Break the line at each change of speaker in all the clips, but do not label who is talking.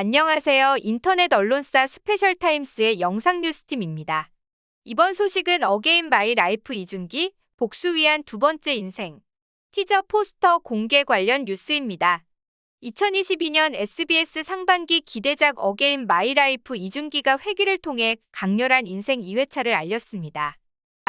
안녕하세요. 인터넷 언론사 스페셜 타임스의 영상 뉴스팀입니다. 이번 소식은 어게인 마이 라이프 이준기 복수 위한 두 번째 인생 티저 포스터 공개 관련 뉴스입니다. 2022년 SBS 상반기 기대작 어게인 마이 라이프 이준기가 회귀를 통해 강렬한 인생 2회차를 알렸습니다.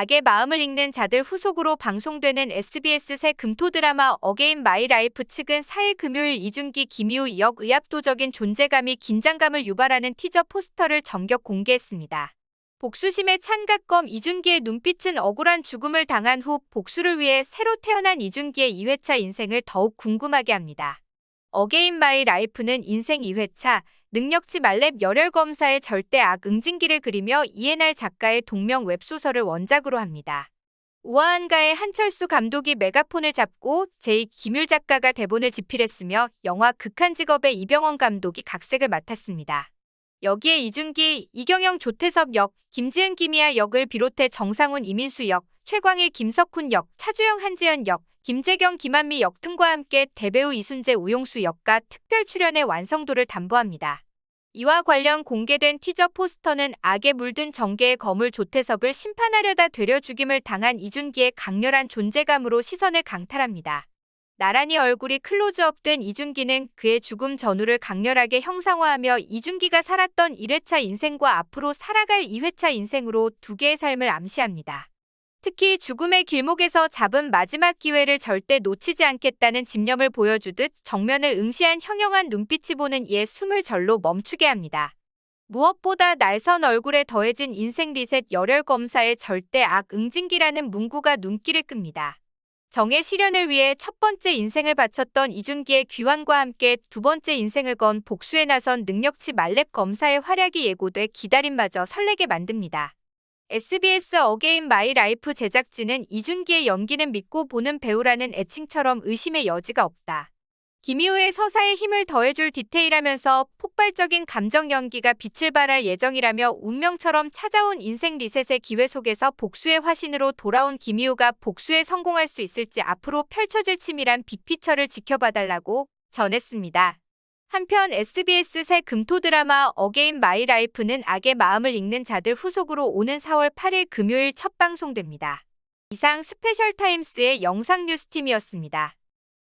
악의 마음을 읽는 자들 후속으로 방송되는 SBS 새 금토 드라마 어게인 마이 라이프 측은 4일 금요일 이준기 김희우 역 의압도적인 존재감이 긴장감을 유발하는 티저 포스터를 전격 공개했습니다. 복수심에 찬갓검 이준기의 눈빛은 억울한 죽음을 당한 후 복수를 위해 새로 태어난 이준기의 2회차 인생을 더욱 궁금하게 합니다. 어게인 마이 라이프는 인생 2회차 능력치 말렙 열혈 검사의 절대 악 응징기를 그리며 이해날 작가의 동명 웹소설을 원작으로 합니다. 우아한가의 한철수 감독이 메가폰을 잡고 제2 김율 작가가 대본을 집필했으며 영화 극한 직업의 이병헌 감독이 각색을 맡았습니다. 여기에 이준기, 이경영 조태섭 역, 김지은 김희아 역을 비롯해 정상훈 이민수 역, 최광일 김석훈 역, 차주영 한지연 역, 김재경 김한미 역 등과 함께 대배우 이순재 우용수 역과 특별 출연의 완성도를 담보합니다. 이와 관련 공개된 티저 포스터는 악에 물든 정계의 거물 조태섭을 심판하려다 되려 죽임을 당한 이준기의 강렬한 존재감으로 시선을 강탈합니다. 나란히 얼굴이 클로즈업된 이준기는 그의 죽음 전후를 강렬하게 형상화하며 이준기가 살았던 1회차 인생과 앞으로 살아갈 2회차 인생으로 두 개의 삶을 암시합니다. 특히 죽음의 길목에서 잡은 마지막 기회를 절대 놓치지 않겠다는 집념을 보여주듯 정면을 응시한 형형한 눈빛이 보는 이의 숨을 절로 멈추게 합니다. 무엇보다 날선 얼굴에 더해진 인생 리셋 열혈 검사의 절대 악 응징기라는 문구가 눈길을 끕니다. 정의 실현을 위해 첫 번째 인생을 바쳤던 이준기의 귀환과 함께 두 번째 인생을 건 복수에 나선 능력치 말렙 검사의 활약이 예고돼 기다림마저 설레게 만듭니다. SBS 어게인 마이 라이프 제작진은 이준기의 연기는 믿고 보는 배우라는 애칭처럼 의심의 여지가 없다. 김희우의 서사에 힘을 더해줄 디테일하면서 폭발적인 감정 연기가 빛을 발할 예정이라며 운명처럼 찾아온 인생 리셋의 기회 속에서 복수의 화신으로 돌아온 김희우가 복수에 성공할 수 있을지 앞으로 펼쳐질 치밀한 빅피처를 지켜봐달라고 전했습니다. 한편 SBS 새 금토 드라마 어게인 마이 라이프는 악의 마음을 읽는 자들 후속으로 오는 4월 8일 금요일 첫 방송됩니다. 이상 스페셜 타임스의 영상 뉴스팀이었습니다.